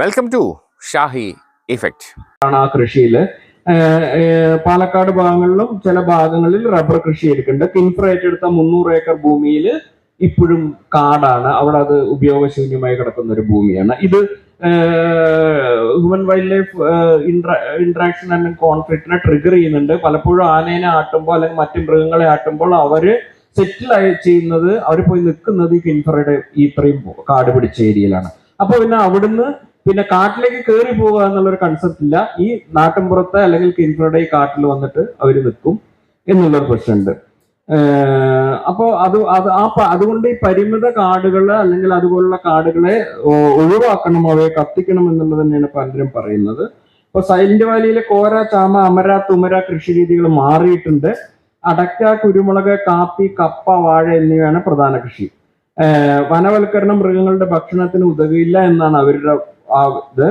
Welcome to Shahi effect ആണ് ആ കൃഷിയിൽ പാലക്കാട് ഭാഗങ്ങളിലും ചില ഭാഗങ്ങളിൽ റബ്ബർ കൃഷി എടുക്കുന്നുണ്ട് കിൻഫ്ര ഏറ്റെടുത്ത മുന്നൂറ് ഏക്കർ ഭൂമിയിൽ ഇപ്പോഴും കാടാണ്. അവിടെ അത് ഉപയോഗശൂന്യമായി കിടക്കുന്ന ഒരു ഭൂമിയാണ്. ഇത് human wild life interaction and കോൺഫ്ലിക്റ്റിനെ trigger ചെയ്യുന്നുണ്ട്. പലപ്പോഴും ആനേനെ ആട്ടുമ്പോൾ അല്ലെങ്കിൽ മറ്റു മൃഗങ്ങളെ ആട്ടുമ്പോൾ അവർ സെറ്റിൽ ആയി ചെയ്യുന്നത് അവർ പോയി നിൽക്കുന്നത് ഈ കിൻഫറയുടെ ഈ ഇത്രയും കാട് പിടിച്ച ഏരിയയിലാണ്. അപ്പൊ പിന്നെ അവിടുന്ന് പിന്നെ കാട്ടിലേക്ക് കയറി പോവുക എന്നുള്ളൊരു കൺസെപ്റ്റ് ഇല്ല. ഈ നാട്ടിൻപുറത്ത് അല്ലെങ്കിൽ കിൻഫ്രയുടെ ഈ കാട്ടിൽ വന്നിട്ട് അവർ നിൽക്കും എന്നുള്ളൊരു പ്രശ്നമുണ്ട്. അപ്പോ അത് അത് ആ അതുകൊണ്ട് ഈ പരിമിത കാടുകൾ അല്ലെങ്കിൽ അതുപോലുള്ള കാടുകളെ ഒഴിവാക്കണം അവയെ കത്തിക്കണം എന്നുള്ളത് തന്നെയാണ് പലരും പറയുന്നത്. ഇപ്പൊ സൈലന്റ് വാലിയിലെ കോര ചാമ അമര തുമര കൃഷി രീതികൾ മാറിയിട്ടുണ്ട്. അടക്ക കുരുമുളക് കാപ്പി കപ്പ വാഴ എന്നിവയാണ് പ്രധാന കൃഷി. വനവൽക്കരണം മൃഗങ്ങളുടെ ഭക്ഷണത്തിന് ഉതകില്ല എന്നാണ് അവരുടെ ഇത്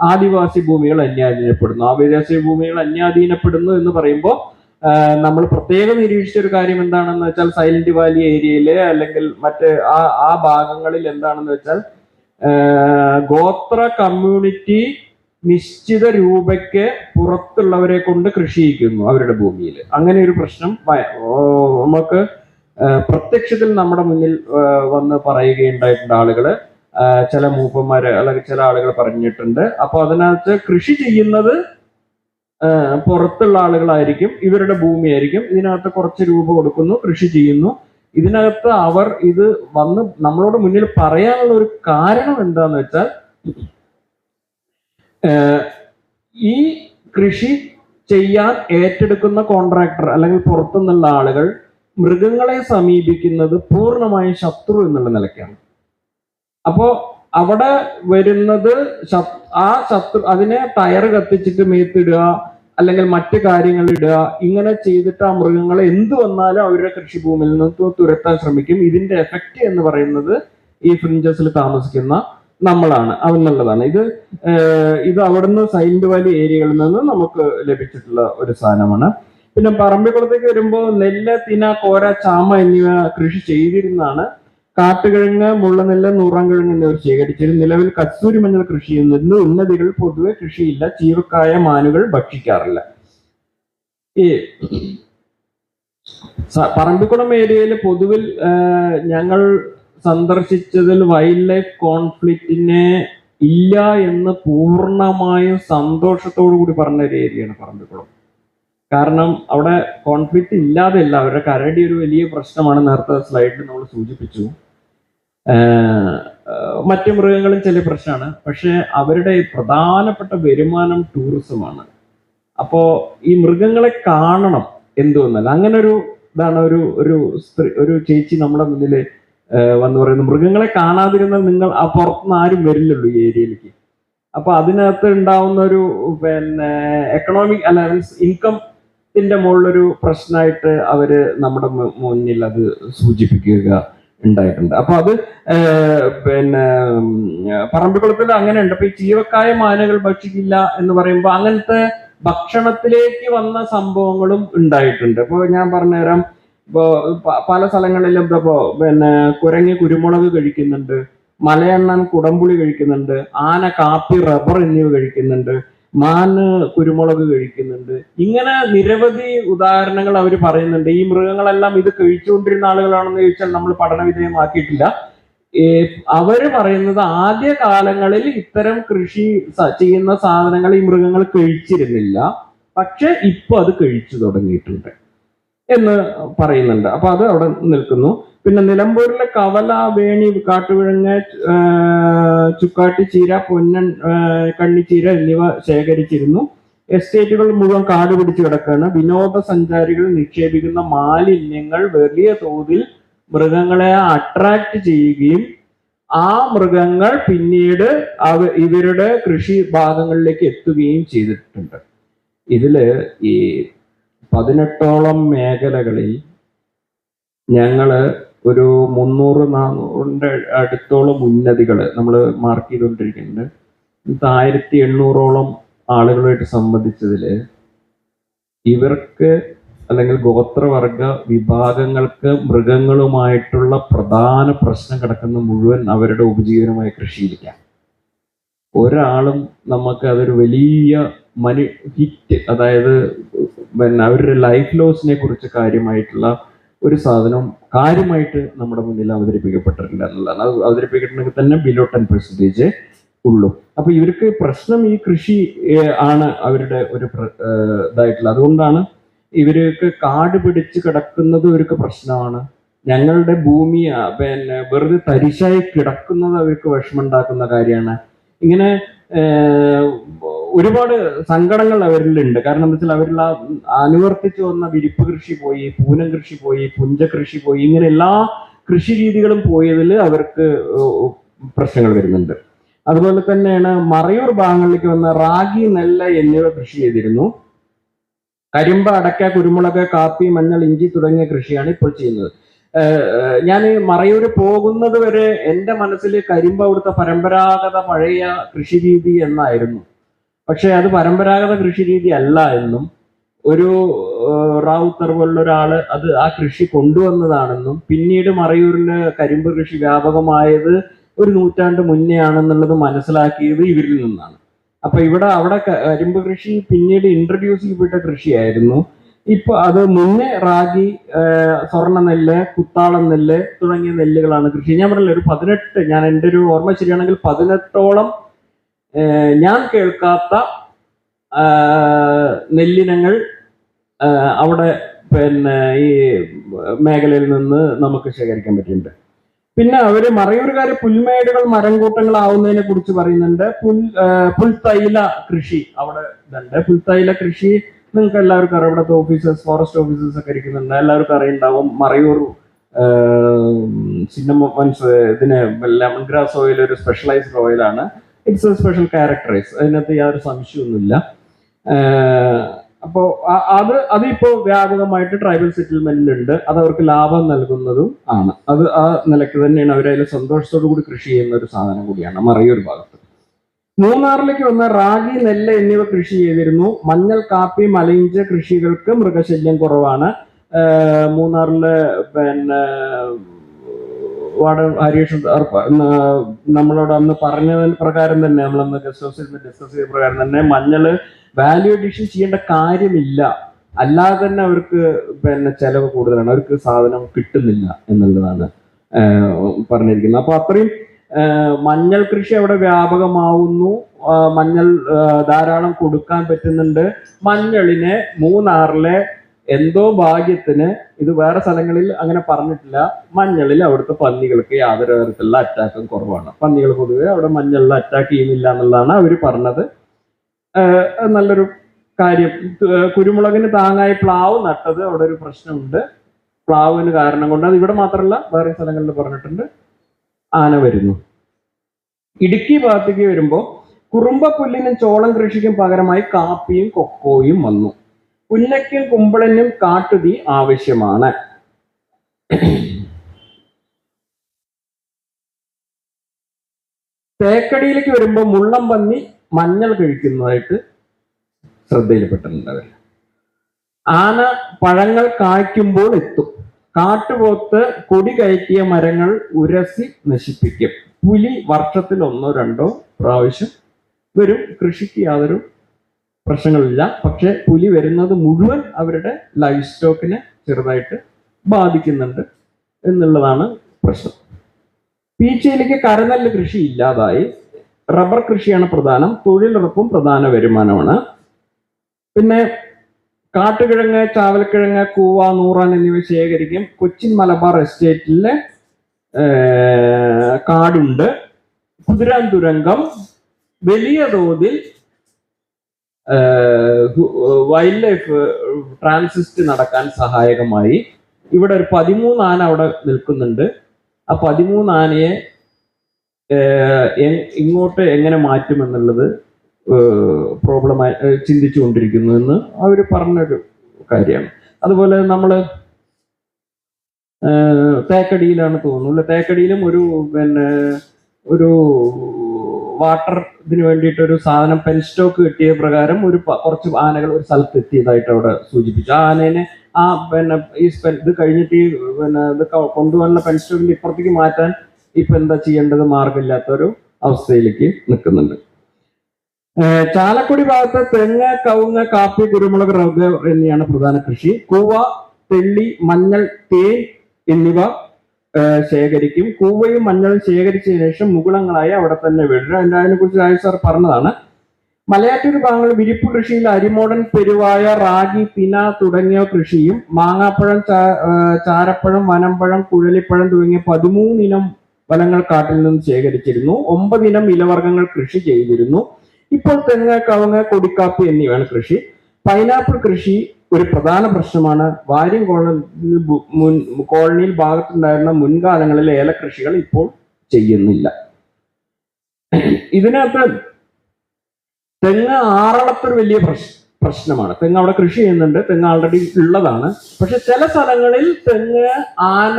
ആദിവാസി ഭൂമികൾ അന്യാധീനപ്പെടുന്നു. ആദിവാസി ഭൂമികൾ അന്യാധീനപ്പെടുന്നു എന്ന് പറയുമ്പോൾ നമ്മൾ പ്രത്യേകം നിരീക്ഷിച്ച ഒരു കാര്യം എന്താണെന്ന് വെച്ചാൽ സൈലന്റ് വാലി ഏരിയയിൽ അല്ലെങ്കിൽ മറ്റ് ആ ആ ഭാഗങ്ങളിൽ എന്താണെന്ന് വെച്ചാൽ ഗോത്ര കമ്മ്യൂണിറ്റി നിശ്ചിത രൂപയ്ക്ക് പുറത്തുള്ളവരെ കൊണ്ട് കൃഷിയിക്കുന്നു അവരുടെ ഭൂമിയിൽ അങ്ങനെ ഒരു പ്രശ്നം നമുക്ക് പ്രത്യക്ഷത്തിൽ നമ്മുടെ മുന്നിൽ വന്ന് പറയുകയുണ്ടായിട്ടുണ്ട് ആളുകൾ. ചില മൂപ്പന്മാര് അല്ലെങ്കിൽ ചില ആളുകൾ പറഞ്ഞിട്ടുണ്ട്. അപ്പൊ അതിനകത്ത് കൃഷി ചെയ്യുന്നത് പുറത്തുള്ള ആളുകളായിരിക്കും ഇവരുടെ ഭൂമിയായിരിക്കും. ഇതിനകത്ത് കുറച്ച് രൂപ കൊടുക്കുന്നു കൃഷി ചെയ്യുന്നു. ഇതിനകത്ത് അവർ ഇത് വന്ന് നമ്മളോട് മുന്നിൽ പറയാനുള്ള ഒരു കാരണം എന്താന്ന് വെച്ചാൽ ഈ കൃഷി ചെയ്യാൻ ഏറ്റെടുക്കുന്ന കോൺട്രാക്ടർ അല്ലെങ്കിൽ പുറത്തുനിന്നുള്ള ആളുകൾ മൃഗങ്ങളെ സമീപിക്കുന്നത് പൂർണമായും ശത്രു എന്നുള്ള നിലയ്ക്കാണ്. അപ്പോ അവിടെ വരുന്നത് ആ ശത്രു അതിനെ ടയർ കത്തിച്ചിട്ട് മേത്തിടുക അല്ലെങ്കിൽ മറ്റ് കാര്യങ്ങൾ ഇടുക ഇങ്ങനെ ചെയ്തിട്ട് ആ മൃഗങ്ങളെ എന്ത് വന്നാലും അവരുടെ കൃഷിഭൂമിയിൽ നിന്ന് തുരത്താൻ ശ്രമിക്കും. ഇതിന്റെ എഫക്റ്റ് എന്ന് പറയുന്നത് ഈ ഫ്രിഞ്ചസിൽ താമസിക്കുന്ന നമ്മളാണ്. എന്നുള്ളതാണ് ഇത് ഇത് അവിടുന്ന് സൈലന്റ് വാലി ഏരിയകളിൽ നിന്ന് നമുക്ക് ലഭിച്ചിട്ടുള്ള ഒരു സാധനമാണ്. പിന്നെ പറമ്പിക്കുളത്തേക്ക് വരുമ്പോൾ നെല്ല് തിന കോര ചാമ എന്നിവ കൃഷി ചെയ്തിരുന്നാണ് കാട്ടുകിഴങ്ങ് മുള്ളനെല്ല് നൂറാങ്കിഴങ്ങ് എന്നിവർ ശേഖരിച്ചിരുന്നു. നിലവിൽ കസ്തൂരി മഞ്ഞൾ കൃഷി ചെയ്യുന്നു ഉന്നതികൾ പൊതുവെ കൃഷിയില്ല. ചീവക്കായ മാനുകൾ ഭക്ഷിക്കാറില്ല. ഈ പറമ്പിക്കുളം ഏരിയയിൽ പൊതുവിൽ ഞങ്ങൾ സന്ദർശിച്ചതിൽ വൈൽഡ് ലൈഫ് കോൺഫ്ലിക്റ്റിനെ ഇല്ല എന്ന് പൂർണമായും സന്തോഷത്തോടു കൂടി പറഞ്ഞ ഒരു ഏരിയയാണ് പറമ്പിക്കുളം കാരണം അവിടെ കോൺഫ്ലിക്റ്റ് ഇല്ലാതെയല്ല അവരുടെ കരടി ഒരു വലിയ പ്രശ്നമാണ് നേരത്തെ സ്ലൈഡിൽ നമ്മൾ സൂചിപ്പിച്ചു. മറ്റു മൃഗങ്ങളും ചില പ്രശ്നമാണ്. പക്ഷേ അവരുടെ പ്രധാനപ്പെട്ട വരുമാനം ടൂറിസമാണ് അപ്പോൾ ഈ മൃഗങ്ങളെ കാണണം എന്തുവന്നല്ല അങ്ങനെ ഒരു ഇതാണ് ഒരു ഒരു സ്ത്രീ ഒരു ചേച്ചി നമ്മുടെ മുന്നിൽ വന്ന് പറയുന്നത് മൃഗങ്ങളെ കാണാതിരുന്നാൽ നിങ്ങൾ ആ പുറത്തുനിന്ന് ആരും വരില്ലല്ലോ ഈ ഏരിയയിലേക്ക്. അപ്പൊ അതിനകത്ത് ഉണ്ടാവുന്ന ഒരു പിന്നെ എക്കണോമിക് അല്ല മീൻസ് ഇൻകത്തിന്റെ മുകളിലൊരു പ്രശ്നമായിട്ട് അവർ നമ്മുടെ മുന്നിൽ അത് സൂചിപ്പിക്കുക ഉണ്ടായിട്ടുണ്ട്. അപ്പൊ അത് പിന്നെ പറമ്പിക്കുളത്തിൽ അങ്ങനെ ഉണ്ട് അപ്പൊ ഈ ചീവക്കായ മാനകൾ ഭക്ഷിക്കില്ല എന്ന് പറയുമ്പോൾ അങ്ങനത്തെ ഭക്ഷണത്തിലേക്ക് വന്ന സംഭവങ്ങളും ഉണ്ടായിട്ടുണ്ട്. ഇപ്പോൾ ഞാൻ പറഞ്ഞുതരാം. ഇപ്പോ പ- പല സ്ഥലങ്ങളിലും ഇപ്പോ പിന്നെ കുരങ്ങി കുരുമുളക് കഴിക്കുന്നുണ്ട് മലയണ്ണൻ കുടംപുളി കഴിക്കുന്നുണ്ട് ആന കാപ്പി റബ്ബർ എന്നിവ കഴിക്കുന്നുണ്ട് മാന് കുരുമുളക് കഴിക്കുന്നുണ്ട്. ഇങ്ങനെ നിരവധി ഉദാഹരണങ്ങൾ അവർ പറയുന്നുണ്ട്. ഈ മൃഗങ്ങളെല്ലാം ഇത് കഴിച്ചുകൊണ്ടിരുന്ന ആളുകളാണെന്ന് ചോദിച്ചാൽ നമ്മൾ പഠന വിധേയമാക്കിയിട്ടില്ല. ഏ, അവർ പറയുന്നത് ആദ്യ കാലങ്ങളിൽ ഇത്തരം കൃഷി ചെയ്യുന്ന സാധനങ്ങൾ ഈ മൃഗങ്ങൾ കഴിച്ചിരുന്നില്ല. പക്ഷെ ഇപ്പൊ അത് കഴിച്ചു തുടങ്ങിയിട്ടുണ്ട് എന്ന് പറയുന്നുണ്ട്. അപ്പൊ അത് അവിടെ നിൽക്കുന്നു. പിന്നെ നിലമ്പൂരിലെ കവല വേണി കാട്ടുവിഴങ്ങ് ചുക്കാട്ടി ചീര പൊന്നൻ കണ്ണിച്ചീര എന്നിവ ശേഖരിച്ചിരുന്നു. എസ്റ്റേറ്റുകൾ മുഴുവൻ കാട് പിടിച്ചു കിടക്കുകയാണ്. വിനോദസഞ്ചാരികൾ നിക്ഷേപിക്കുന്ന മാലിന്യങ്ങൾ വലിയ തോതിൽ മൃഗങ്ങളെ അട്രാക്ട് ചെയ്യുകയും ആ മൃഗങ്ങൾ പിന്നീട് അവ ഇവരുടെ കൃഷി ഭാഗങ്ങളിലേക്ക് എത്തുകയും ചെയ്തിട്ടുണ്ട്. ഇതിൽ ഈ പതിനെട്ടോളം മേഖലകളിൽ ഞങ്ങൾ ഒരു മുന്നൂറ് നാന്നൂറിന്റെ അടുത്തോളം ഉന്നതികൾ നമ്മൾ മാർക്ക് ചെയ്തുകൊണ്ടിരിക്കുന്നുണ്ട്. ആയിരത്തി എണ്ണൂറോളം ആളുകളുമായിട്ട് സംബന്ധിച്ചതിൽ ഇവർക്ക് അല്ലെങ്കിൽ ഗോത്രവർഗ വിഭാഗങ്ങൾക്ക് മൃഗങ്ങളുമായിട്ടുള്ള പ്രധാന പ്രശ്നം കിടക്കുന്ന മുഴുവൻ അവരുടെ ഉപജീവനമായ കൃഷിയിരിക്കാം ഒരാളും നമുക്ക് അതൊരു വലിയ മനി ഹിറ്റ് അതായത് പിന്നെ അവരുടെ ലൈഫ് ലോസിനെ കുറിച്ച് കാര്യമായിട്ടുള്ള ഒരു സാധനം കാര്യമായിട്ട് നമ്മുടെ മുന്നിൽ അവതരിപ്പിക്കപ്പെട്ടിട്ടില്ല എന്നുള്ളതാണ്. അത് അവതരിപ്പിക്കണമെങ്കിൽ തന്നെ ബിലോ ടെൻ പെർസെന്റേജ് ഉള്ളൂ. അപ്പൊ ഇവർക്ക് പ്രശ്നം ഈ കൃഷി ആണ് അവരുടെ ഒരു ഇതായിട്ടുള്ളത്. അതുകൊണ്ടാണ് ഇവർക്ക് കാട് പിടിച്ച് കിടക്കുന്നത് ഇവർക്ക് പ്രശ്നമാണ്. ഞങ്ങളുടെ ഭൂമി പിന്നെ വെറുതെ തരിശായി കിടക്കുന്നത് അവർക്ക് വിഷമുണ്ടാക്കുന്ന കാര്യമാണ്. ഇങ്ങനെ ഒരുപാട് സങ്കടങ്ങൾ അവരിലുണ്ട്. കാരണം എന്താ വെച്ചാൽ അവരിൽ ആ അനുവർത്തിച്ചു വന്ന വിരിപ്പ് കൃഷി പോയി പൂനം കൃഷി പോയി പുഞ്ച കൃഷി പോയി ഇങ്ങനെ എല്ലാ കൃഷി രീതികളും പോയതിൽ അവർക്ക് പ്രശ്നങ്ങൾ വരുന്നുണ്ട്. അതുപോലെ തന്നെയാണ് മറയൂർ ഭാഗങ്ങളിലേക്ക് വന്ന റാഗി നെല്ല എന്നിവ കൃഷി ചെയ്തിരുന്നു. കരിമ്പ് അടക്ക കുരുമുളക് കാപ്പി മഞ്ഞൾ ഇഞ്ചി തുടങ്ങിയ കൃഷിയാണ് ഇപ്പോൾ ചെയ്യുന്നത്. ഞാൻ മറയൂർ പോകുന്നത് വരെ എന്റെ മനസ്സിൽ കരിമ്പ് അവിടുത്തെ പരമ്പരാഗത പഴയ കൃഷി രീതി എന്നായിരുന്നു. പക്ഷെ അത് പരമ്പരാഗത കൃഷി രീതി അല്ല എന്നും ഒരു റാവുത്തർ പോലുള്ള ഒരാൾ അത് ആ കൃഷി കൊണ്ടുവന്നതാണെന്നും പിന്നീട് മറയൂരിൽ കരിമ്പ് കൃഷി വ്യാപകമായത് ഒരു നൂറ്റാണ്ട് മുന്നേ ആണെന്നുള്ളത് മനസ്സിലാക്കിയത് ഇവരിൽ നിന്നാണ്. അപ്പൊ ഇവിടെ അവിടെ കരിമ്പ് കൃഷി പിന്നീട് ഇൻട്രൊഡ്യൂസ് ചെയ്യപ്പെട്ട കൃഷിയായിരുന്നു. ഇപ്പൊ അത് മുന്നേ റാഗി സ്വർണ നെല്ല് കുത്താളം നെല്ല് തുടങ്ങിയ നെല്ലുകളാണ് കൃഷി. ഞാൻ പറഞ്ഞില്ല ഒരു പതിനെട്ട് ഞാൻ എന്റെ ഒരു ഓർമ്മ ശരിയാണെങ്കിൽ പതിനെട്ടോളം ഞാൻ കേൾക്കാത്ത നെല്ലിനങ്ങൾ അവിടെ പിന്നെ ഈ മേഖലയിൽ നിന്ന് നമുക്ക് ശേഖരിക്കാൻ പറ്റിയിട്ടുണ്ട്. പിന്നെ അവർ മറയൂരുകാര് പുൽമേടുകൾ മരം കൂട്ടങ്ങളാവുന്നതിനെ കുറിച്ച് പറയുന്നുണ്ട്. പുൽ പുൽത്തൈല കൃഷി അവിടെ ഇതുണ്ട്. പുൽത്തൈല കൃഷി നിങ്ങൾക്ക് എല്ലാവർക്കും അറിയാം. ഇവിടുത്തെ ഓഫീസേഴ്സ് ഫോറസ്റ്റ് ഓഫീസേഴ്സ് ഒക്കെ ഇരിക്കുന്നുണ്ട്. എല്ലാവർക്കും അറിയുണ്ടാവും. മറയൂർ സിന്നമൻസ് ഇതിന് ലെമൺ ഗ്രാസ് ഓയിൽ ഒരു സ്പെഷ്യലൈസ്ഡ് ഓയിലാണ് ഇറ്റ്സ് എ സ്പെഷ്യൽ ക്യാരക്ടറൈസ് അതിനകത്ത് യാതൊരു സംശയമൊന്നുമില്ല. അപ്പോൾ അത് അതിപ്പോ വ്യാപകമായിട്ട് ട്രൈബൽ സെറ്റിൽമെന്റിലുണ്ട് അത് അവർക്ക് ലാഭം നൽകുന്നതും ആണ്. അത് ആ നിലയ്ക്ക് തന്നെയാണ് അവരതിൽ സന്തോഷത്തോടു കൂടി കൃഷി ചെയ്യുന്ന ഒരു സാധനം കൂടിയാണ് മറയൂർ ഭാഗത്ത്. മൂന്നാറിലേക്ക് വന്ന റാഗി നെല്ല് എന്നിവ കൃഷി ചെയ്തിരുന്നു. മഞ്ഞൾ കാപ്പി മലയിഞ്ച കൃഷികൾക്ക് മൃഗശല്യം കുറവാണ്. മൂന്നാറിൽ പിന്നെ വാർഡൻ ഹരീഷ് നമ്മളോട് അന്ന് പറഞ്ഞതിന് പ്രകാരം തന്നെ നമ്മളന്ന് ഗസ്റ്റ് ഹൗസിൽ ഡിസ്കസ് ചെയ്ത പ്രകാരം തന്നെ മഞ്ഞൾ വാല്യൂ അഡീഷൻ ചെയ്യേണ്ട കാര്യമില്ല. അല്ലാതെ തന്നെ അവർക്ക് പിന്നെ ചെലവ് കൂടുതലാണ്. അവർക്ക് സാധനം കിട്ടുന്നില്ല എന്നുള്ളതാണ് പറഞ്ഞിരിക്കുന്നത്. അപ്പൊ അത്രയും മഞ്ഞൾ കൃഷി അവിടെ വ്യാപകമാവുന്നു. മഞ്ഞൾ ധാരാളം കൊടുക്കാൻ പറ്റുന്നുണ്ട്. മഞ്ഞളിനെ മൂന്നാറിലെ എന്തോ ഭാഗ്യത്തിന് ഇത് വേറെ സ്ഥലങ്ങളിൽ അങ്ങനെ പറഞ്ഞിട്ടില്ല. മഞ്ഞളിൽ അവിടുത്തെ പന്നികൾക്ക് യാതൊരു തരത്തിലുള്ള അറ്റാക്കും കുറവാണ്. പന്നികൾ പൊതുവെ അവിടെ മഞ്ഞളിൽ അറ്റാക്ക് ചെയ്യുന്നില്ല എന്നുള്ളതാണ് അവർ പറഞ്ഞത്. നല്ലൊരു കാര്യം. കുരുമുളകിന് താങ്ങായി പ്ലാവ് നട്ടത് അവിടെ ഒരു പ്രശ്നമുണ്ട്. പ്ലാവിന് കാരണം കൊണ്ട് അത് ഇവിടെ മാത്രമല്ല വേറെ സ്ഥലങ്ങളിൽ പറഞ്ഞിട്ടുണ്ട്. ആന വരുന്നു. ഇടുക്കി ഭാഗത്തേക്ക് വരുമ്പോൾ കുറുമ്പ പുല്ലിനും ചോളം കൃഷിക്കും പകരമായി കാപ്പിയും കൊക്കോയും വന്നു. പുന്നയ്ക്കും കുമ്പളനും കാട്ടുതീ ആവശ്യമാണ്. തേക്കടിയിലേക്ക് വരുമ്പോൾ മുള്ളം പന്നി മഞ്ഞൾ കഴിക്കുന്നതായിട്ട് ശ്രദ്ധയിൽപ്പെട്ടിട്ടുണ്ട് ആന പഴങ്ങൾ കായ്ക്കുമ്പോൾ എത്തും. കാട്ടുപോത്ത് കൊടി കയറ്റിയ മരങ്ങൾ ഉരസി നശിപ്പിക്കും. പുലി വർഷത്തിൽ ഒന്നോ രണ്ടോ പ്രാവശ്യം വരും. കൃഷിക്ക് യാതൊരു പ്രശ്നങ്ങളില്ല പക്ഷെ പുലി വരുന്നത് മുഴുവൻ അവരുടെ ലൈഫ് സ്റ്റോക്കിനെ ചെറുതായിട്ട് ബാധിക്കുന്നുണ്ട് എന്നുള്ളതാണ് പ്രശ്നം. പീച്ചയിലേക്ക് കരനല്ല കൃഷി ഇല്ലാതായി. റബ്ബർ കൃഷിയാണ് പ്രധാനം. തൊഴിലുറപ്പും പ്രധാന വരുമാനമാണ്. പിന്നെ കാട്ടുകിഴങ്ങ് ചാവൽക്കിഴങ്ങ് കൂവ നൂറാൻ എന്നിവ ശേഖരിക്കും. കൊച്ചിൻ മലബാർ എസ്റ്റേറ്റിലെ കാടുണ്ട്. കുതിരാൻ തുരങ്കം. വലിയ തോതിൽ വൈൽഡ് ലൈഫ് ട്രാൻസിസ്റ്റ് നടക്കാൻ സഹായകമായി. ഇവിടെ ഒരു പതിമൂന്ന് ആന അവിടെ നിൽക്കുന്നുണ്ട്. ആ പതിമൂന്ന് ആനയെ ഇങ്ങോട്ട് എങ്ങനെ മാറ്റുമെന്നുള്ളത് പ്രോബ്ലമായി ചിന്തിച്ചുകൊണ്ടിരിക്കുന്നു എന്ന് അവർ പറഞ്ഞൊരു കാര്യമാണ്. അതുപോലെ നമ്മൾ തേക്കടിയിലാണ് തോന്നുന്നു. തേക്കടിയിലും ഒരു പിന്നെ ഒരു വാട്ടർ ഇതിന് വേണ്ടിയിട്ട് ഒരു സാധനം പെൻ സ്റ്റോക്ക് കിട്ടിയ പ്രകാരം ഒരു കുറച്ച് ആനകൾ ഒരു സ്ഥലത്ത് എത്തിയതായിട്ട് അവിടെ സൂചിപ്പിച്ചു. ആ ആനേനെ ആ പിന്നെ ഈ സ്പെൻ ഇത് കഴിഞ്ഞിട്ട് ഈ പിന്നെ ഇത് കൊണ്ടുവന്ന പെൻ സ്റ്റോക്കിന്റെ ഇപ്പുറത്തേക്ക് മാറ്റാൻ ഇപ്പൊ എന്താ ചെയ്യേണ്ടത്? മാർഗമില്ലാത്ത ഒരു അവസ്ഥയിലേക്ക് നിൽക്കുന്നുണ്ട്. ചാലക്കുടി ഭാഗത്ത് തെങ്ങ് കവുങ്ങ് കാപ്പി കുരുമുളക് റബ്ബർ എന്നിവയാണ് പ്രധാന കൃഷി. കൂവ തെള്ളി മഞ്ഞൾ തേൻ എന്നിവ ശേഖരിക്കും. കൂവയും മഞ്ഞളും ശേഖരിച്ച ശേഷം മുകുളങ്ങളായി അവിടെ തന്നെ വിടുക എന്റെ അതിനെ കുറിച്ച് രാജ് സാർ പറഞ്ഞതാണ്. മലയാറ്റൂർ ഭാഗങ്ങൾ വിരിപ്പ് കൃഷിയിൽ അരിമോടൻ പെരുവായ റാഗി പിന തുടങ്ങിയ കൃഷിയും മാങ്ങാപ്പഴം ചാരപ്പഴം വനമ്പഴം കുഴലിപ്പഴം തുടങ്ങിയ പതിമൂന്നിനം ഫലങ്ങൾ കാട്ടിൽ നിന്ന് ശേഖരിച്ചിരുന്നു. ഒമ്പതിനം ഇലവർഗങ്ങൾ കൃഷി ചെയ്തിരുന്നു. ഇപ്പോൾ തെങ്ങ് കവുങ്ങ് കൊടിക്കാപ്പി എന്നിവയാണ് കൃഷി. പൈനാപ്പിൾ കൃഷി ഒരു പ്രധാന പ്രശ്നമാണ്. വാര്യം കോളനിയിൽ മുൻ കോളനിയിൽ ഭാഗത്തുണ്ടായിരുന്ന മുൻകാലങ്ങളിൽ ഏലകൃഷികൾ ഇപ്പോൾ ചെയ്യുന്നില്ല. ഇതിനകത്ത് തെങ്ങ് ആറളത്തൊരു വലിയ പ്രശ് പ്രശ്നമാണ്. തെങ്ങ് അവിടെ കൃഷി ചെയ്യുന്നുണ്ട്. തെങ്ങ് ആൾറെഡി ഉള്ളതാണ്. പക്ഷെ ചില സ്ഥലങ്ങളിൽ തെങ്ങ് ആന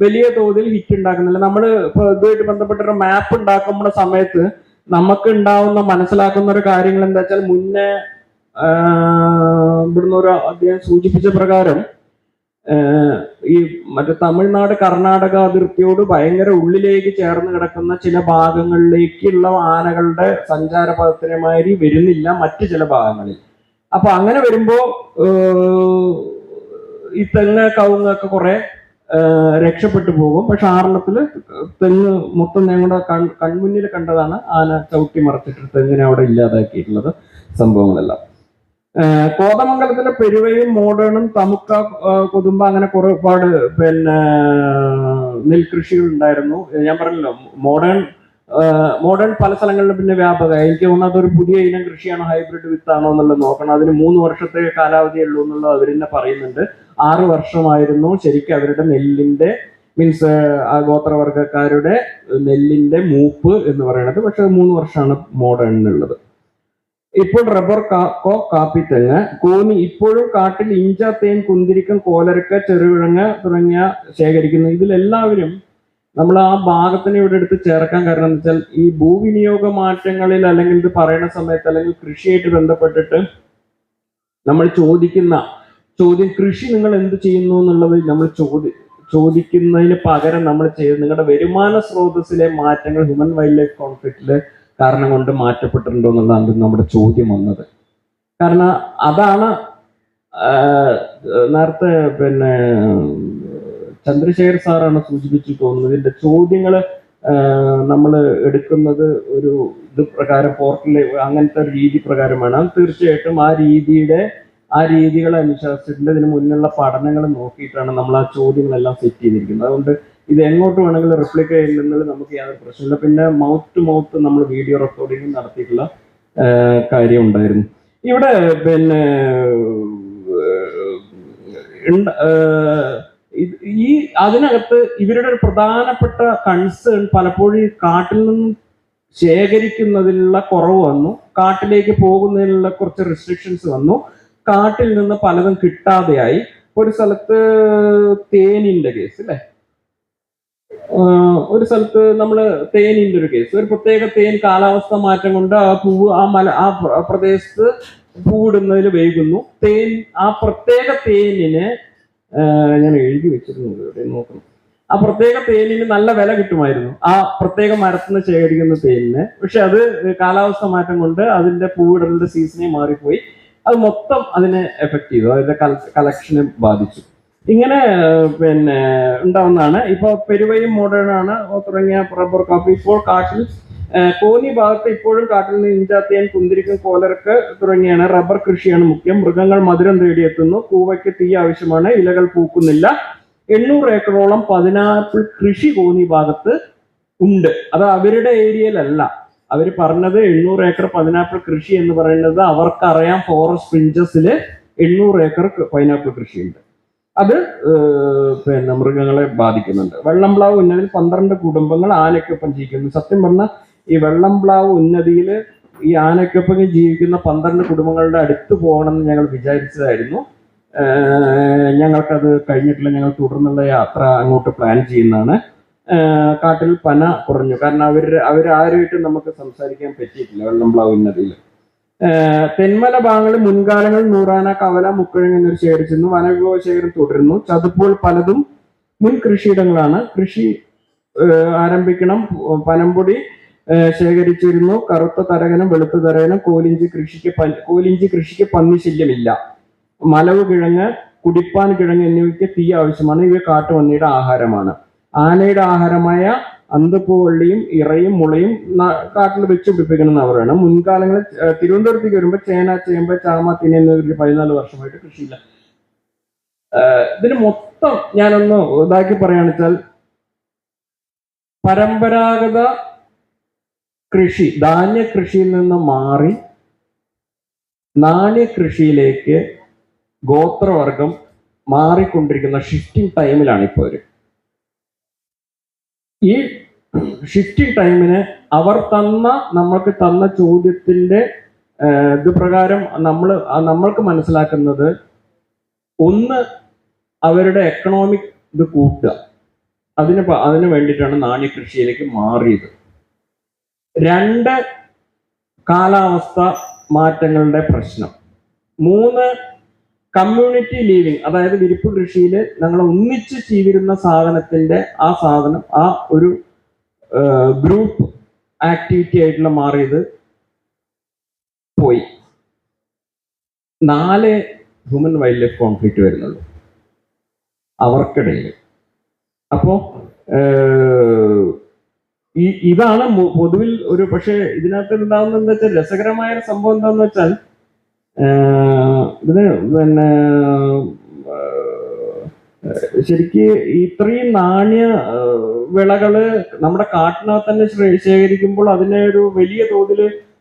വലിയ തോതിൽ ഹിറ്റ് ഉണ്ടാക്കുന്നില്ല. നമ്മൾ ഇപ്പൊ ഇതുമായിട്ട് ബന്ധപ്പെട്ടൊരു മാപ്പ് ഉണ്ടാക്കുമ്പോൾ സമയത്ത് നമുക്ക് ഉണ്ടാവുന്ന മനസ്സിലാക്കുന്ന ഒരു കാര്യങ്ങൾ എന്താ വെച്ചാൽ മുന്നേ ഇവിടുന്ന് ഒരു അദ്ദേഹം സൂചിപ്പിച്ച പ്രകാരം ഈ മറ്റേ തമിഴ്നാട് കർണാടക അതിർത്തിയോട് ഭയങ്കര ഉള്ളിലേക്ക് ചേർന്ന് കിടക്കുന്ന ചില ഭാഗങ്ങളിലേക്കുള്ള ആനകളുടെ സഞ്ചാരപഥത്തിനെ മാതിരി വരുന്നില്ല മറ്റു ചില ഭാഗങ്ങളിൽ. അപ്പൊ അങ്ങനെ വരുമ്പോ ഈ തെങ്ങ് കവുങ്ങൊക്കെ കുറെ രക്ഷപ്പെട്ടു പോകും. പക്ഷെ ആറളത്തിൽ തെങ്ങ് മൊത്തം ഞങ്ങളുടെ കൺ കൺമുന്നിൽ കണ്ടതാണ് ആന ചവിട്ടി മറച്ചിട്ട് തെങ്ങിനെ അവിടെ ഇല്ലാതാക്കിയിട്ടുള്ളത് സംഭവങ്ങളെല്ലാം. കോതമംഗലത്തിലെ പെരുവയും മോഡേണും തമുക്ക കൊതുമ്പ അങ്ങനെ കുറെ ഒരുപാട് പിന്നെ നെൽകൃഷികൾ ഉണ്ടായിരുന്നു. ഞാൻ പറഞ്ഞല്ലോ മോഡേൺ മോഡേൺ പല സ്ഥലങ്ങളിലും പിന്നെ വ്യാപക. എനിക്ക് തോന്നുന്നു അതൊരു പുതിയ ഇനം കൃഷിയാണോ ഹൈബ്രിഡ് വിത്താണോ എന്നുള്ളത് നോക്കണം. അതിന് മൂന്ന് വർഷത്തെ കാലാവധിയേ ഉള്ളൂ എന്നുള്ളത് അവർ തന്നെ പറയുന്നുണ്ട്. ആറ് വർഷമായിരുന്നു ശരിക്കും അവരുടെ നെല്ലിന്റെ മീൻസ് ആ ഗോത്രവർഗക്കാരുടെ നെല്ലിന്റെ മൂപ്പ് എന്ന് പറയുന്നത്. പക്ഷെ മൂന്ന് വർഷമാണ് മോഡേണിനുള്ളത്. ഇപ്പോൾ റബ്ബർ കാക്കോ കോ കാപ്പി തെങ്ങ് കോന്നി ഇപ്പോഴും കാട്ടിൽ ഇഞ്ച തേൻ കുന്തിരിക്കം കോലരക്ക ചെറുകിഴങ്ങ് തുടങ്ങിയ ശേഖരിക്കുന്നു. ഇതിലെല്ലാവരും നമ്മൾ ആ ഭാഗത്തിന് ഇവിടെ എടുത്ത് ചേർക്കാൻ കാരണം എന്ന് വെച്ചാൽ ഈ ഭൂവിനിയോഗ മാറ്റങ്ങളിൽ അല്ലെങ്കിൽ ഇത് പറയുന്ന സമയത്ത് അല്ലെങ്കിൽ കൃഷിയായിട്ട് ബന്ധപ്പെട്ടിട്ട് നമ്മൾ ചോദിക്കുന്ന ചോദ്യം കൃഷി നിങ്ങൾ എന്ത് ചെയ്യുന്നു? എന്നുള്ളത് നമ്മൾ ചോദി ചോദിക്കുന്നതിന് പകരം നമ്മൾ ചെയ്ത് നിങ്ങളുടെ വരുമാന സ്രോതസ്സിലെ മാറ്റങ്ങൾ ഹ്യൂമൻ വൈൽഡ് ലൈഫ് കോൺഫ്ലിക്റ്റിൽ കാരണം കൊണ്ട് മാറ്റപ്പെട്ടിട്ടുണ്ടോ എന്നുള്ളതാണ് നമ്മുടെ ചോദ്യം വന്നത്. കാരണം അതാണ് നേരത്തെ പിന്നെ ചന്ദ്രശേഖർ സാറാണ് സൂചിപ്പിച്ചു തോന്നുന്നത് ഇതിന്റെ ചോദ്യങ്ങൾ നമ്മൾ എടുക്കുന്നത് ഒരു ഇത് പ്രകാരം പോർട്ടലിൽ അങ്ങനത്തെ ഒരു രീതി പ്രകാരമാണ്. അത് തീർച്ചയായിട്ടും ആ രീതിയുടെ ആ രീതികളെ അനുശാസിച്ചിട്ടുണ്ട് ഇതിന് മുന്നിലുള്ള പഠനങ്ങൾ നോക്കിയിട്ടാണ് നമ്മൾ ആ ചോദ്യങ്ങളെല്ലാം സെറ്റ് ചെയ്തിരിക്കുന്നത്. അതുകൊണ്ട് ഇത് എങ്ങോട്ട് വേണമെങ്കിലും റിപ്ലിക്ക് ചെയ്യുന്നതിൽ നമുക്ക് യാതൊരു പ്രശ്നമില്ല പിന്നെ മൗത്ത് ടു മൗത്ത് നമ്മൾ വീഡിയോ റെക്കോർഡിംഗ് നടത്തിയിട്ടുള്ള കാര്യം ഉണ്ടായിരുന്നു. ഇവിടെ പിന്നെ ഈ അതിനകത്ത് ഇവരുടെ ഒരു പ്രധാനപ്പെട്ട കൺസേൺ പലപ്പോഴും കാട്ടിൽ നിന്നും ശേഖരിക്കുന്നതിലുള്ള കുറവ് വന്നു. കാട്ടിലേക്ക് പോകുന്നതിനുള്ള കുറച്ച് റെസ്ട്രിക്ഷൻസ് വന്നു. കാട്ടിൽ നിന്ന് പലതും കിട്ടാതെയായി. ഒരു സ്ഥലത്ത് തേനിന്റെ കേസ് അല്ലെ ഒരു സ്ഥലത്ത് നമ്മൾ തേനിന്റെ ഒരു കേസ് ഒരു പ്രത്യേക തേൻ കാലാവസ്ഥ മാറ്റം കൊണ്ട് ആ പൂവ് ആ മല ആ പ്രദേശത്ത് പൂവിടുന്നതിൽ വൈകുന്നു. തേൻ ആ പ്രത്യേക തേനിനെ ഞാൻ എഴുതി വെച്ചിരുന്നു ഇവിടെ നോക്കണം. ആ പ്രത്യേക തേനിന് നല്ല വില കിട്ടുമായിരുന്നു. ആ പ്രത്യേക മരത്തിന് ശേഖരിക്കുന്ന തേനിന്. പക്ഷെ അത് കാലാവസ്ഥ മാറ്റം കൊണ്ട് അതിന്റെ പൂവിടലിന്റെ സീസണേ മാറിപ്പോയി. അത് മൊത്തം അതിനെ എഫക്ട് ചെയ്തു. അതിന്റെ കളക്ഷനെ ബാധിച്ചു. ഇങ്ങനെ പിന്നെ ഉണ്ടാവുന്നതാണ്. ഇപ്പൊ പെരുവയും ആണ് തുടങ്ങിയ റബ്ബർ കാപ്പി. ഇപ്പോൾ കാട്ടിൽ കോന്നി ഭാഗത്ത് ഇപ്പോഴും കാട്ടിൽ നിന്ന് ഇഞ്ചാത്തിയൻ കുന്തിരിക്കും കോലരക്ക് തുടങ്ങിയാണ് റബ്ബർ കൃഷിയാണ് മുഖ്യം. മൃഗങ്ങൾ മധുരം തേടിയെത്തുന്നു. കൂവയ്ക്ക് തീ ആവശ്യമാണ്. ഇലകൾ പൂക്കുന്നില്ല. എണ്ണൂറ് ഏക്കറോളം പതിനാപ്പിൾ കൃഷി കോന്നി ഭാഗത്ത് ഉണ്ട്. അത് അവരുടെ ഏരിയയിലല്ല. അവർ പറഞ്ഞത് എണ്ണൂറ് ഏക്കർ പതിനാപ്പിൾ കൃഷി എന്ന് പറയുന്നത് അവർക്കറിയാം. ഫോറസ്റ്റ് ഫ്രിഞ്ചസിൽ എണ്ണൂറ് ഏക്കർ പൈനാപ്പിൾ കൃഷിയുണ്ട്. അത് പിന്നെ മൃഗങ്ങളെ ബാധിക്കുന്നുണ്ട്. വെള്ളംപ്ലാവ് ഉന്നതിയിൽ പന്ത്രണ്ട് കുടുംബങ്ങൾ ആനയ്ക്കൊപ്പം ജീവിക്കുന്നു. സത്യം പറഞ്ഞാൽ ഈ വെള്ളംപ്ലാവ് ഉന്നതിയിൽ ഈ ആനയ്ക്കൊപ്പം ജീവിക്കുന്ന പന്ത്രണ്ട് കുടുംബങ്ങളുടെ അടുത്ത് പോകണമെന്ന് ഞങ്ങൾ വിചാരിച്ചതായിരുന്നു. ഞങ്ങൾക്കത് കഴിഞ്ഞിട്ടില്ല. ഞങ്ങൾ തുടർന്നുള്ള യാത്ര അങ്ങോട്ട് പ്ലാൻ ചെയ്യുന്നതാണ്. കാട്ടിൽ പന കുറഞ്ഞു. കാരണം അവർ അവരാരുമായിട്ടും നമുക്ക് സംസാരിക്കാൻ പറ്റിയിട്ടില്ല വെള്ളംപ്ലാവ് ഉന്നതിയിൽ. തെന്മല ഭാഗങ്ങളിൽ മുൻകാലങ്ങളിൽ നൂറാന കവല മുക്കിഴങ്ങ് എന്നിവർ ശേഖരിച്ചിരുന്നു. വനവിഭവ ശേഖരം തുടരുന്നു. ചതുപ്പുകൾ പലതും മുൻ കൃഷിയിടങ്ങളാണ്. കൃഷി ആരംഭിക്കണം. പനമ്പൊടി ശേഖരിച്ചിരുന്നു. കറുത്ത തരകനും വെളുത്ത തരകനും കോലിഞ്ചി കൃഷിക്ക് കോലിഞ്ചി കൃഷിക്ക് പന്നി ശല്യമില്ല. മലവ് കിഴങ്ങ് കുടിപ്പാൻ കിഴങ്ങ് എന്നിവയ്ക്ക് തീ ആവശ്യമാണ്. ഇവ കാട്ടുപന്നിയുടെ ആഹാരമാണ്. ആനയുടെ ആഹാരമായ അന്തപ്പൂവള്ളിയും ഇറയും മുളയും കാട്ടിൽ വെച്ച് പിടിപ്പിക്കണം എന്ന് പറയണം മുൻകാലങ്ങളിൽ തിരുവനന്തപുരത്തേക്ക് വരുമ്പോൾ ചേന ചേമ്പ് ചാമ തിന എന്നിവർ പതിനാല് വർഷമായിട്ട് കൃഷിയില്ല. ഇതിന് മൊത്തം ഞാനൊന്ന് ഇതാക്കി പറയുകയാണെന്ന് വെച്ചാൽ പരമ്പരാഗത കൃഷി ധാന്യ കൃഷിയിൽ നിന്ന് മാറി നാണ്യ കൃഷിയിലേക്ക് ഗോത്രവർഗം മാറിക്കൊണ്ടിരിക്കുന്ന ഷിഫ്റ്റിംഗ് ടൈമിലാണ് ഇപ്പോൾ ഒരു ഈ ഷിഫ്റ്റിംഗ് ടൈമിന് അവർ തന്ന നമ്മൾക്ക് തന്ന ചോദ്യത്തിന്റെ ഇത് പ്രകാരം നമ്മൾ നമ്മൾക്ക് മനസ്സിലാക്കുന്നത് ഒന്ന് അവരുടെ എക്കണോമിക് ഇത് കൂട്ടുക. അതിന് അതിന് വേണ്ടിയിട്ടാണ് നാണ്യകൃഷിയിലേക്ക് മാറിയത്. രണ്ട് കാലാവസ്ഥ മാറ്റങ്ങളുടെ പ്രശ്നം. മൂന്ന് കമ്മ്യൂണിറ്റി ലീവിങ് അതായത് വിരിപ്പ് കൃഷിയിൽ ഞങ്ങൾ ഒന്നിച്ച് ചെയ്തിരുന്ന സാധനത്തിന്റെ ആ സാധനം ആ ഒരു ഗ്രൂപ്പ് ആക്ടിവിറ്റി ആയിട്ടുള്ള മാറിയത്. പോയി. നാല് ഹ്യൂമൻ വൈൽഡ് ലൈഫ് കോൺഫ്ലിക്റ്റ് വരുന്നുള്ളൂ അവർക്കിടയിൽ. അപ്പോ ഈ ഇതാണ് പൊതുവിൽ ഒരു പക്ഷേ ഇതിനകത്ത് ഉണ്ടാകുന്ന എന്താ വെച്ചാൽ രസകരമായ സംഭവം എന്താന്ന് വെച്ചാൽ ഇതിന് പിന്നെ ശരിക്ക് ഇത്രയും നാണ്യ വിളകൾ നമ്മുടെ കാട്ടിനകത്ത് തന്നെ ശേഖരിക്കുമ്പോൾ അതിനെ ഒരു വലിയ തോതിൽ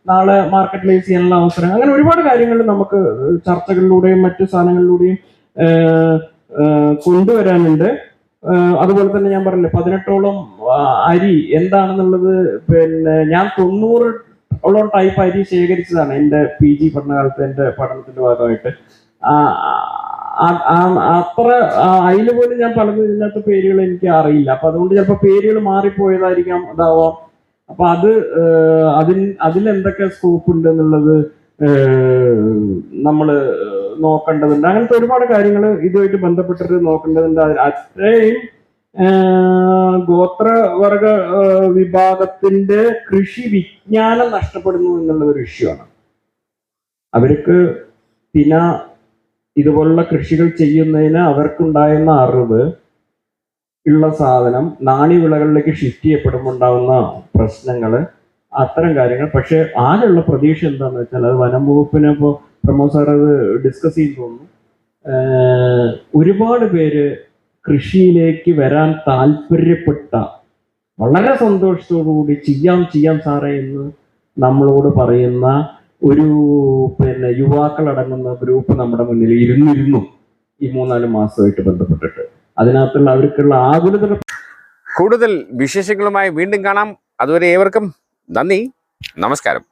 നാളെ മാർക്കറ്റിലൈസ് ചെയ്യാനുള്ള അവസരം. അങ്ങനെ ഒരുപാട് കാര്യങ്ങൾ നമുക്ക് ചർച്ചകളിലൂടെയും മറ്റു സാധനങ്ങളിലൂടെയും കൊണ്ടുവരാനുണ്ട്. അതുപോലെ തന്നെ ഞാൻ പറഞ്ഞില്ലേ പതിനെട്ടോളം അരി എന്താണെന്നുള്ളത് പിന്നെ ഞാൻ തൊണ്ണൂറ് ഓളം ടൈപ്പ് അരി ശേഖരിച്ചതാണ് എന്റെ പി ജി പഠനകാലത്ത് എന്റെ പഠനത്തിന്റെ ഭാഗമായിട്ട്. അത്ര അതിൽ പോലും ഞാൻ പലതും ഇതിനകത്ത് പേരുകൾ എനിക്ക് അറിയില്ല. അപ്പൊ അതുകൊണ്ട് ചിലപ്പോൾ പേരുകൾ മാറിപ്പോയതായിരിക്കാം അതാവാം? അപ്പൊ അത് അതിൽ എന്തൊക്കെ സ്കോപ്പ് ഉണ്ട് എന്നുള്ളത് നമ്മൾ നോക്കേണ്ടതുണ്ട്. അങ്ങനത്തെ ഒരുപാട് കാര്യങ്ങൾ ഇതുമായിട്ട് ബന്ധപ്പെട്ടിട്ട് നോക്കേണ്ടതുണ്ട്. അത് അത്രയും ഗോത്രവർഗ വിഭാഗത്തിന്റെ കൃഷി വിജ്ഞാനം നഷ്ടപ്പെടുന്നു എന്നുള്ള ഒരു ഇഷ്യൂ ആണ്. അവർക്ക് പിന്നെ ഇതുപോലുള്ള കൃഷികൾ ചെയ്യുന്നതിന് അവർക്കുണ്ടായിരുന്ന അറിവ് ഉള്ള സാധനം നാണി വിളകളിലേക്ക് ഷിഫ്റ്റ് ചെയ്യപ്പെടുമ്പോൾ ഉണ്ടാകുന്ന പ്രശ്നങ്ങൾ അത്തരം കാര്യങ്ങൾ. പക്ഷെ ആകെയുള്ള പ്രതീക്ഷ എന്താന്ന് വെച്ചാൽ അത് വനം വകുപ്പിനെ ഇപ്പോൾ പ്രമോദ് സാർ അത് ഡിസ്കസ് ചെയ്തു തോന്നുന്നു. ഒരുപാട് പേര് കൃഷിയിലേക്ക് വരാൻ താല്പര്യപ്പെട്ട വളരെ സന്തോഷത്തോടു കൂടി ചെയ്യാം ചെയ്യാം സാറേ എന്ന് നമ്മളോട് പറയുന്ന ഒരു പിന്നെ യുവാക്കളടങ്ങുന്ന ഗ്രൂപ്പ് നമ്മുടെ മുന്നിൽ ഇരുന്നിരുന്നു ഈ മൂന്നാൽ മാസമായിട്ട് ബന്ധപ്പെട്ടിട്ട്. അതിനകത്തുള്ള അവർക്കുള്ള ആകുലത കൂടുതൽ വിശേഷങ്ങളുമായി വീണ്ടും കാണാം. അതുവരെ ഏവർക്കും നന്ദി. നമസ്കാരം.